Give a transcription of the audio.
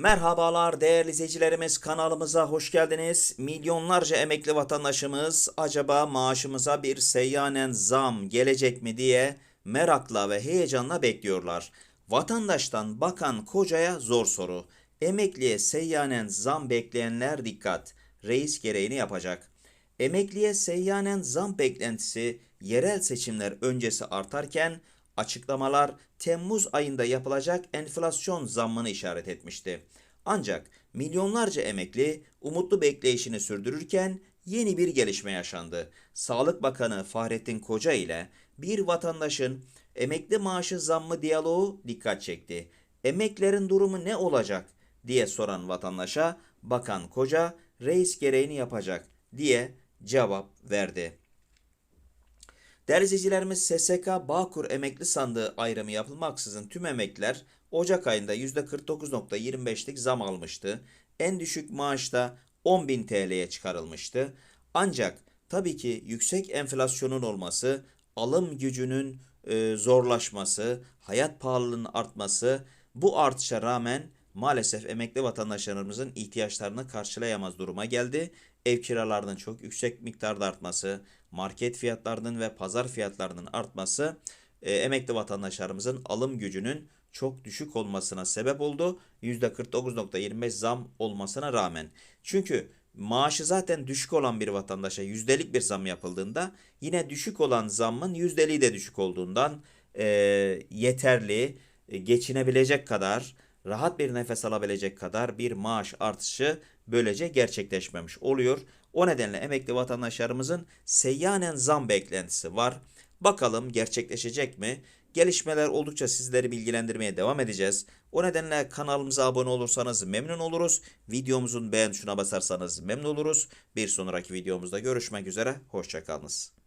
Merhabalar değerli izleyicilerimiz kanalımıza hoş geldiniz. Milyonlarca emekli vatandaşımız acaba maaşımıza bir seyyanen zam gelecek mi diye merakla ve heyecanla bekliyorlar. Vatandaştan bakan kocaya zor soru. Emekliye seyyanen zam bekleyenler dikkat. Reis gereğini yapacak. Emekliye seyyanen zam beklentisi yerel seçimler öncesi artarken açıklamalar Temmuz ayında yapılacak enflasyon zammını işaret etmişti. Ancak milyonlarca emekli umutlu bekleyişini sürdürürken yeni bir gelişme yaşandı. Sağlık Bakanı Fahrettin Koca ile bir vatandaşın emekli maaşı zammı diyaloğu dikkat çekti. Emeklerin durumu ne olacak diye soran vatandaşa Bakan Koca reis gereğini yapacak diye cevap verdi. Değerli izleyicilerimiz SSK Bağkur emekli sandığı ayrımı yapılmaksızın tüm emekliler Ocak ayında %49.25'lik zam almıştı. En düşük maaşta 10.000 TL'ye çıkarılmıştı. Ancak tabii ki yüksek enflasyonun olması, alım gücünün e, zorlaşması, hayat pahalılığının artması bu artışa rağmen maalesef emekli vatandaşlarımızın ihtiyaçlarını karşılayamaz duruma geldi. Ev kiralarının çok yüksek miktarda artması, market fiyatlarının ve pazar fiyatlarının artması e, emekli vatandaşlarımızın alım gücünün çok düşük olmasına sebep oldu. %49.25 zam olmasına rağmen. Çünkü maaşı zaten düşük olan bir vatandaşa yüzdelik bir zam yapıldığında yine düşük olan zammın yüzdeliği de düşük olduğundan e, yeterli, e, geçinebilecek kadar, rahat bir nefes alabilecek kadar bir maaş artışı böylece gerçekleşmemiş oluyor. O nedenle emekli vatandaşlarımızın seyyanen zam beklentisi var. Bakalım gerçekleşecek mi? Gelişmeler oldukça sizleri bilgilendirmeye devam edeceğiz. O nedenle kanalımıza abone olursanız memnun oluruz. Videomuzun beğen tuşuna basarsanız memnun oluruz. Bir sonraki videomuzda görüşmek üzere. Hoşçakalınız.